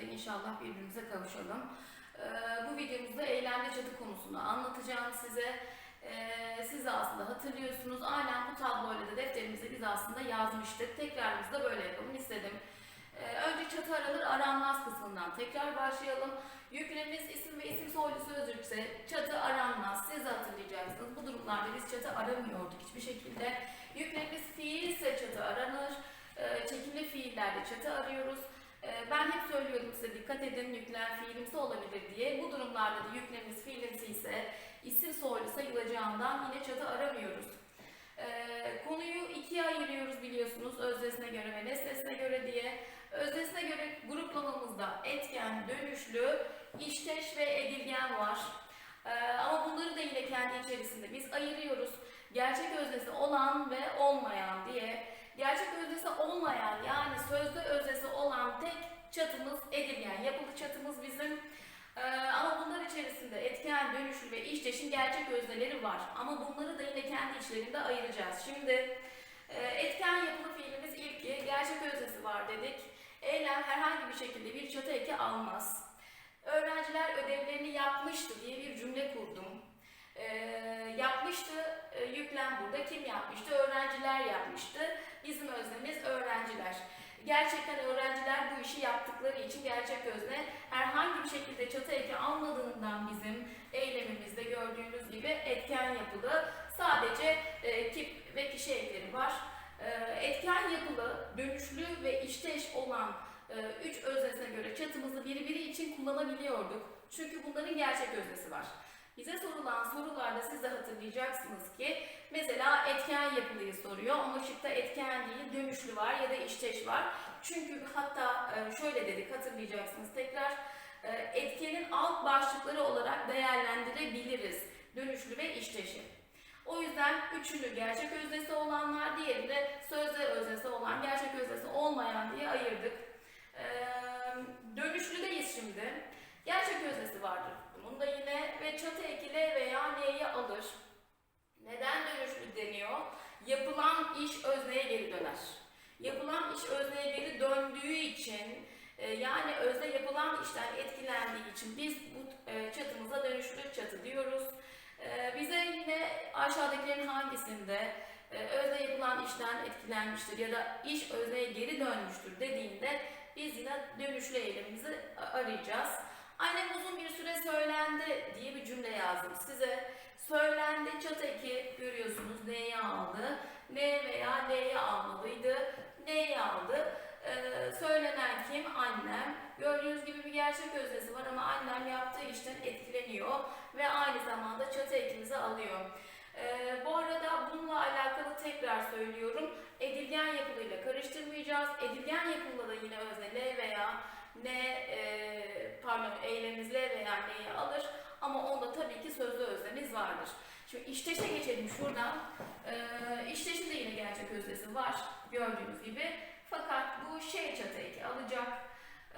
sürede inşallah birbirimize kavuşalım. Ee, bu videomuzda eylemli çatı konusunu anlatacağım size. Ee, siz de aslında hatırlıyorsunuz. Aynen bu tabloyla da defterimize biz aslında yazmıştık. Tekrarımızda böyle yapalım istedim. Ee, önce çatı aranır aranmaz kısmından tekrar başlayalım. Yüklemimiz isim ve isim soylu sözcükse çatı aranmaz. Siz de hatırlayacaksınız. Bu durumlarda biz çatı aramıyorduk hiçbir şekilde. Yüklemimiz fiilse çatı aranır. Çekimli fiillerde çatı arıyoruz. Ee, ben hep söylüyorum size dikkat edin yüklem fiilimsi olabilir diye. Bu durumlarda da yüklemimiz fiilimsi ise isim soylu sayılacağından yine çatı aramıyoruz. Ee, konuyu ikiye ayırıyoruz biliyorsunuz öznesine göre ve nesnesine göre diye. Öznesine göre gruplamamızda etken, dönüşlü, işteş ve edilgen var. Ee, ama bunları da yine kendi içerisinde biz ayırıyoruz. Gerçek öznesi olan ve olmayan diye. Gerçek öznesi olmayan yani sözde öznesi olan tek çatımız edilgen. Yapılı çatımız bizim. Ee, ama bunlar içerisinde etken, dönüşlü ve işteşin gerçek özneleri var. Ama bunları da yine kendi içlerinde ayıracağız. Şimdi e, etken yapılı fiilimiz ilki, gerçek öznesi var dedik. Eylem herhangi bir şekilde bir çatı eki almaz. Öğrenciler ödevlerini yapmıştı diye bir cümle kurdum. Ee, yapmıştı, e, yüklem burada. Kim yapmıştı? Öğrenciler yapmıştı. Öznemiz öğrenciler. Gerçekten öğrenciler bu işi yaptıkları için gerçek özne herhangi bir şekilde çatı eki almadığından bizim eylemimizde gördüğünüz gibi etken yapılı. Sadece e, tip ve kişi ekleri var. E, etken yapılı, dönüşlü ve işteş olan e, üç öznesine göre çatımızı birbiri için kullanabiliyorduk. Çünkü bunların gerçek öznesi var. Bize sorulan sorularda siz de hatırlayacaksınız ki mesela etken yapılıyı soruyor ama şıkta etken değil dönüşlü var ya da işteş var. Çünkü hatta e, şöyle dedik hatırlayacaksınız tekrar e, etkenin alt başlıkları olarak değerlendirebiliriz dönüşlü ve işteşi. O yüzden üçünü gerçek öznesi olanlar, diğeri de sözde öznesi olan, gerçek öznesi olmayan diye ayırdık. Ee, dönüşlüdeyiz şimdi. Gerçek öznesi vardır bunun da yine ve çatı eki L veya N'yi alır. Neden dönüşlü deniyor? Yapılan iş özneye geri döner. Yapılan iş özneye geri döndüğü için e, yani özne yapılan işten etkilendiği için biz bu e, çatımıza dönüşlü çatı diyoruz. E, bize yine aşağıdakilerin hangisinde özne yapılan işten etkilenmiştir ya da iş özneye geri dönmüştür dediğinde biz yine dönüşlü eylemimizi arayacağız. Annem uzun bir süre söylendi diye bir cümle yazdım size. Söylendi eki görüyorsunuz neyi aldı? Ne veya L'yi almalıydı. Neyi aldı? Ee, söylenen kim? Annem. Gördüğünüz gibi bir gerçek öznesi var ama annem yaptığı işten etkileniyor ve aynı zamanda çatı ekimizi alıyor. Ee, bu arada bununla alakalı tekrar söylüyorum. Edilgen yapılıyla karıştırmayacağız. Edilgen yapılı da yine özne L veya ne e, pardon veya N'yi alır ama onda tabii ki sözlü öznemiz vardır. Şimdi işteşe geçelim şuradan. E, işteşin de yine gerçek öznesi var gördüğünüz gibi. Fakat bu şey çatı eki alacak.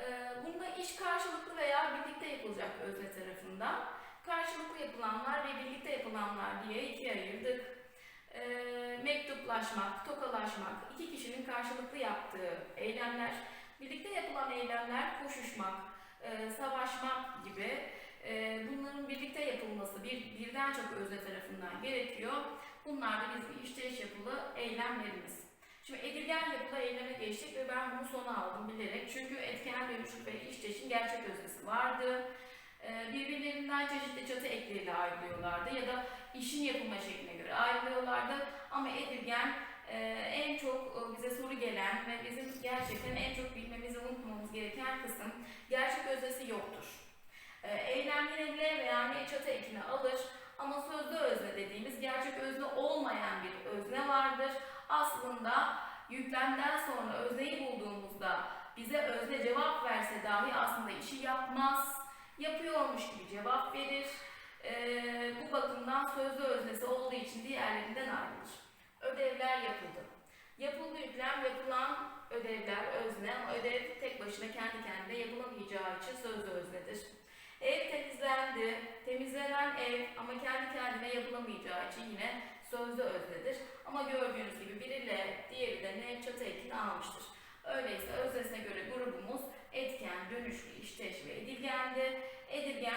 E, bunda iş karşılıklı veya birlikte yapılacak özne tarafından. Karşılıklı yapılanlar ve birlikte yapılanlar diye ikiye ayırdık. E, mektuplaşmak, tokalaşmak, iki kişinin karşılıklı yaptığı eylemler. Birlikte yapılan eylemler koşuşmak, e, savaşmak gibi e, bunların birlikte yapılması bir birden çok özne tarafından gerekiyor. Bunlar da bizim işteş yapılı eylemlerimiz. Şimdi edilgen yapılı eyleme geçtik ve ben bunu sona aldım bilerek. Çünkü etken dönüşüm ve işteşin gerçek öznesi vardı. E, birbirlerinden çeşitli çatı ekleriyle ayrılıyorlardı ya da işin yapılma şekline göre ayrılıyorlardı. Ama edilgen ee, en çok e, bize soru gelen ve bizim gerçekten en çok bilmemizi unutmamamız gereken kısım gerçek öznesi yoktur. Ee, eylem yine L veya N çatı ekini alır ama sözlü özne dediğimiz gerçek özne olmayan bir özne vardır. Aslında yüklemden sonra özneyi bulduğumuzda bize özne cevap verse dahi aslında işi yapmaz, yapıyormuş gibi cevap verir. Ee, bu bakımdan sözlü öznesi olduğu için diğerlerinden ayrılır ödevler yapıldı. Yapıldı yüklem yapılan ödevler özne ama ödev tek başına kendi kendine yapılamayacağı için sözlü öznedir. Ev temizlendi. Temizlenen ev ama kendi kendine yapılamayacağı için yine sözlü öznedir. Ama gördüğünüz gibi biriyle diğeri de ne çatı ekini almıştır. Öyleyse öznesine göre grubumuz etken, dönüşlü,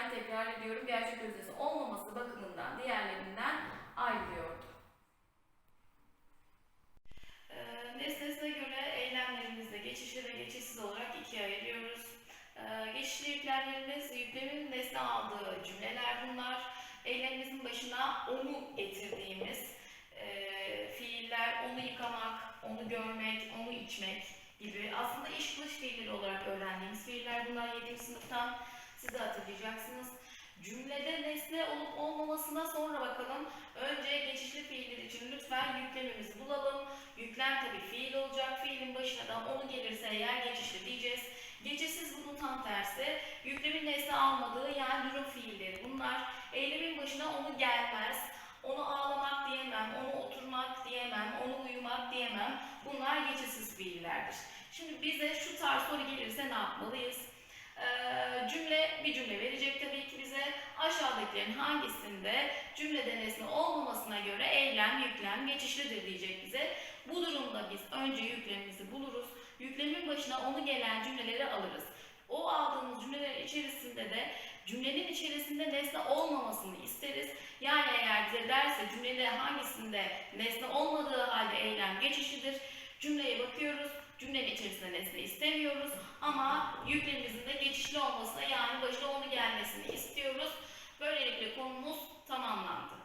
ben tekrar ediyorum gerçek öznesi olmaması bakımından diğerlerinden ayrılıyordu. Ee, Nesnesine göre eylemlerimizde geçişli ve geçişsiz olarak ikiye ayırıyoruz. Geçişli yüklemlerimiz yüklemin nesne aldığı cümleler bunlar. Eylemimizin başına onu getirdiğimiz e, fiiller, onu yıkamak, onu görmek, onu içmek gibi aslında iş kılıç fiilleri olarak öğrendiğimiz fiiller bunlar 7. sınıftan siz de hatırlayacaksınız. Cümlede nesne olup olmamasına sonra bakalım. Önce geçişli fiiller için lütfen yüklemimizi bulalım. Yüklem tabii fiil olacak. Fiilin başına da onu gelirse eğer geçişli diyeceğiz. Geçişsiz bunun tam tersi. Yüklemin nesne almadığı yani durum fiilleri bunlar. Eylemin başına onu gelmez. Onu ağlamak diyemem, onu oturmak diyemem, onu uyumak diyemem. Bunlar geçişsiz fiillerdir. Şimdi bize şu tarz soru gelirse ne yapmalıyız? Ee, cümle bir cümle verecek tabii ki bize. Aşağıdakilerin hangisinde cümlede nesne olmamasına göre eylem, yüklem geçişlidir diyecek bize. Bu durumda biz önce yüklemimizi buluruz. Yüklemin başına onu gelen cümleleri alırız. O aldığımız cümleler içerisinde de cümlenin içerisinde nesne olmamasını isteriz. Yani eğer derse cümlede hangisinde nesne olmadığı halde eylem geçişlidir. Cümleye bakıyoruz. Cümlenin içerisinde nesne istemiyoruz ama yüklemimizin de geçişli olmasına yani başına onu gelmesini istiyoruz. Böylelikle konumuz tamamlandı.